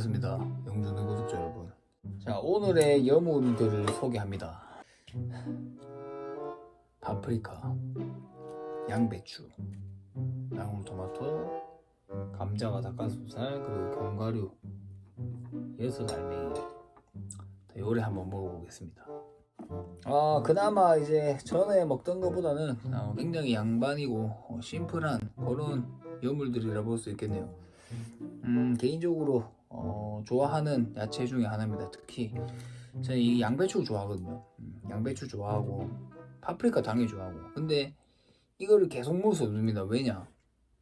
반갑습니다. 영준의 구독자 여러분. 자, 오늘의 여물들을 소개합니다. 파프리카, 양배추, 방울토마토, 감자와 닭가슴살, 그리고 견과류, 여섯 알맹이. 자, 요리 한번 먹어보겠습니다. 아, 그나마 이제 전에 먹던 것보다는 어, 굉장히 양반이고 어, 심플한 그런 여물들이라 볼 수 있겠네요. 음, 개인적으로 어, 좋아하는 야채 중에 하나입니다. 특히 저는 이 양배추 좋아하거든요. 음, 양배추 좋아하고 파프리카 당연히 좋아하고. 근데 이거를 계속 먹을 수 없습니다. 왜냐?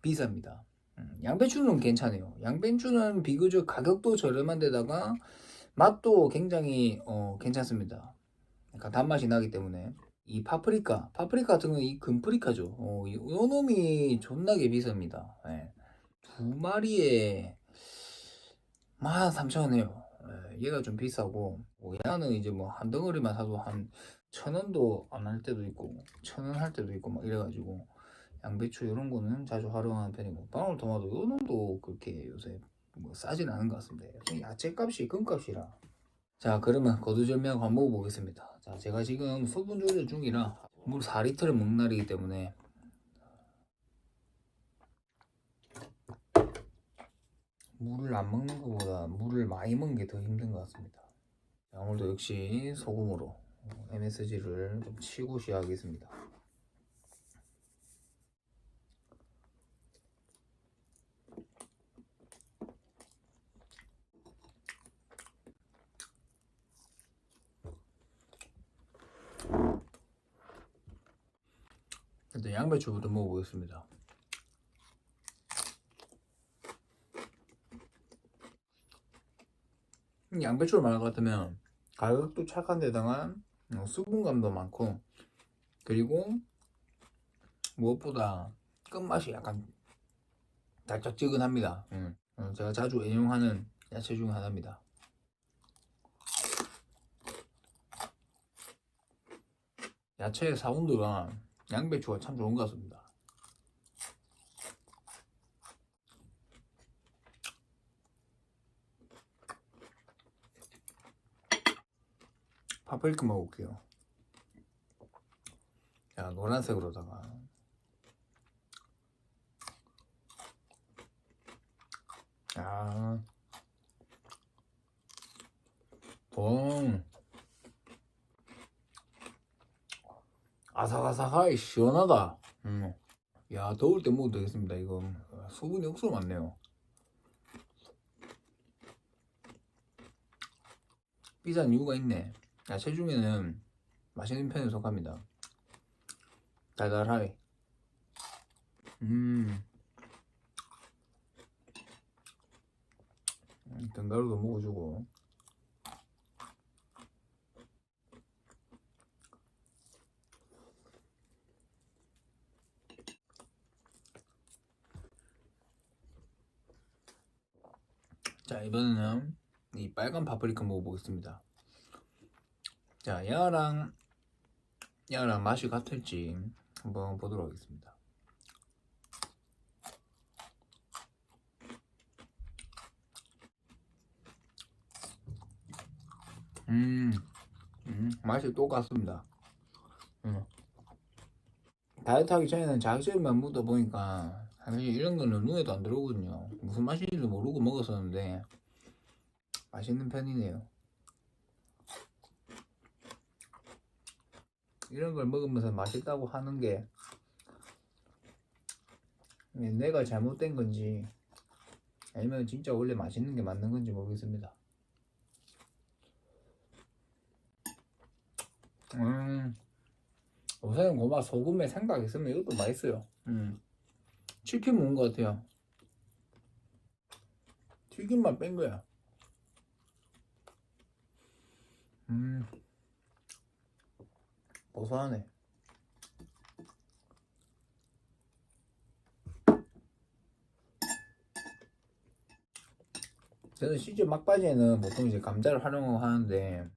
비쌉니다. 음, 양배추는 괜찮아요. 양배추는 비교적 가격도 저렴한데다가 맛도 굉장히 어, 괜찮습니다. 약간 단맛이 나기 때문에 이 파프리카, 파프리카 같은 경우는 이 금프리카죠. 어, 이, 요 놈이 존나게 비쌉니다. 예. 두 마리에 13,000원이에요. 예, 얘가 좀 비싸고 뭐 얘는 이제 뭐 한 덩어리만 사도 한 천 원도 안 할 때도 있고 천 원 할 때도 있고 막 이래가지고 양배추 이런 거는 자주 활용하는 편이고 방울토마토 요 놈도 그렇게 요새 뭐 싸진 않은 것 같습니다. 야채 값이 금값이라. 자 그러면 거두절미하고 한번 먹어보겠습니다. 자 제가 지금 소분 조절 중이라 물 4리터를 먹는 날이기 때문에 물을 안 먹는 것보다 물을 많이 먹는 게 더 힘든 것 같습니다. 자, 오늘도 역시 소금으로 MSG를 좀 치고 시작하겠습니다. 양배추부터 먹어보겠습니다. 양배추를 말할 것 같으면 가격도 착한 데다가 어, 수분감도 많고 그리고 무엇보다 끝맛이 약간 달짝지근합니다. 음. 어, 제가 자주 애용하는 야채 중 하나입니다. 야채의 사운드가 양배추가 참 좋은 것 같습니다. 파프리카 먹어볼게요. 자, 노란색으로다가. 아. 봉. 아삭아삭하게 시원하다. 음. 야, 더울 때 먹어도 되겠습니다, 이거. 수분이 억수로 많네요. 비싼 이유가 있네. 야채 중에는 맛있는 편에 속합니다. 달달하게. 음. 음, 견과류도 먹어주고. 자, 이번에는 이 빨간 파프리카 먹어보겠습니다. 자, 얘랑 얘랑 맛이 같을지 한번 보도록 하겠습니다. 음, 음 맛이 똑같습니다. 음. 다이어트 하기 전에는 자극적인만 묻다 보니까 사실 이런 거는 눈에도 안 들어오거든요. 무슨 맛인지도 모르고 먹었었는데 맛있는 편이네요. 이런 걸 먹으면서 맛있다고 하는 게 내가 잘못된 건지 아니면 진짜 원래 맛있는 게 맞는 건지 모르겠습니다. 음, 우선 고마 소금에 생각 있으면 이것도 맛있어요. 음, 치킨 먹은 것 같아요. 튀김만 뺀 거야. 음. 고소하네. 저는 시즌 막바지에는 보통 이제 감자를 활용하는데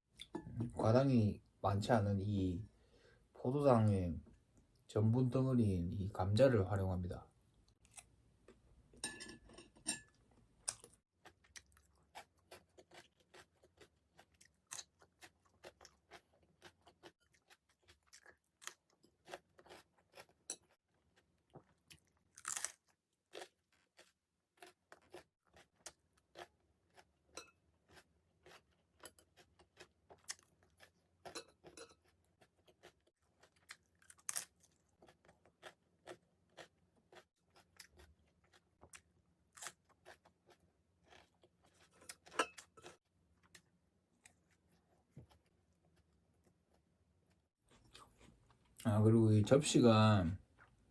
과당이 많지 않은 이 포도당의 전분 덩어리인 이 감자를 활용합니다. 아 그리고 이 접시가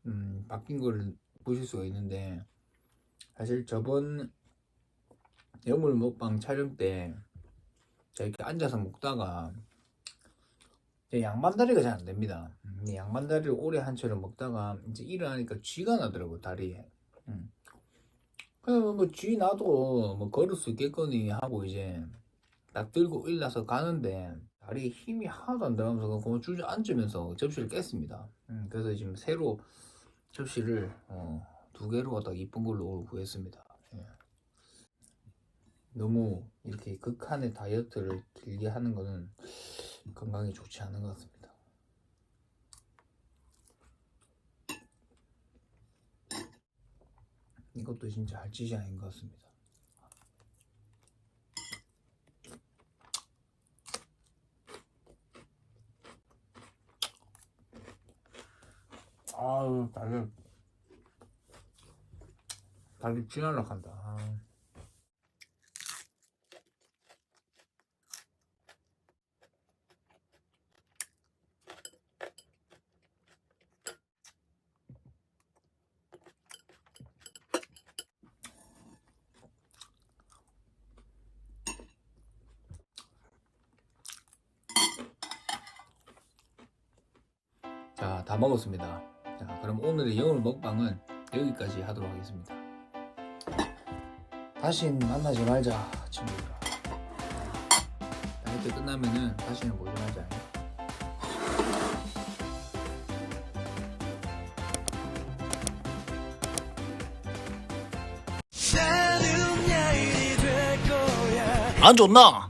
음, 바뀐 거를 보실 수가 있는데 사실 저번 여물 먹방 촬영 때 제가 이렇게 앉아서 먹다가 제 양반다리가 잘 안 됩니다. 음, 이 양반다리를 오래 한철을 먹다가 이제 일어나니까 쥐가 나더라고 다리에. 음. 그래서 뭐쥐 나도 뭐 걸을 수 있겠거니 하고 이제 딱 들고 일어나서 가는데 다리에 힘이 하나도 안 들어가면서 그거 주저앉으면서 접시를 깼습니다. 음, 그래서 지금 새로 접시를 어, 두 개로 갖다 이쁜 걸로 오늘 구했습니다. 예. 너무 이렇게 극한의 다이어트를 길게 하는 거는 건강에 좋지 않은 것 같습니다. 이것도 진짜 할 짓이 아닌 것 같습니다. 아유 달걀 달걀 쥐날락한다. 아. 자, 다 먹었습니다. 자, 그럼 오늘의 영월 먹방은 여기까지 하도록 하겠습니다. 다신 만나지 말자, 친구들아. 다이어트 끝나면은 다시는 보지 말자. 안 좋나?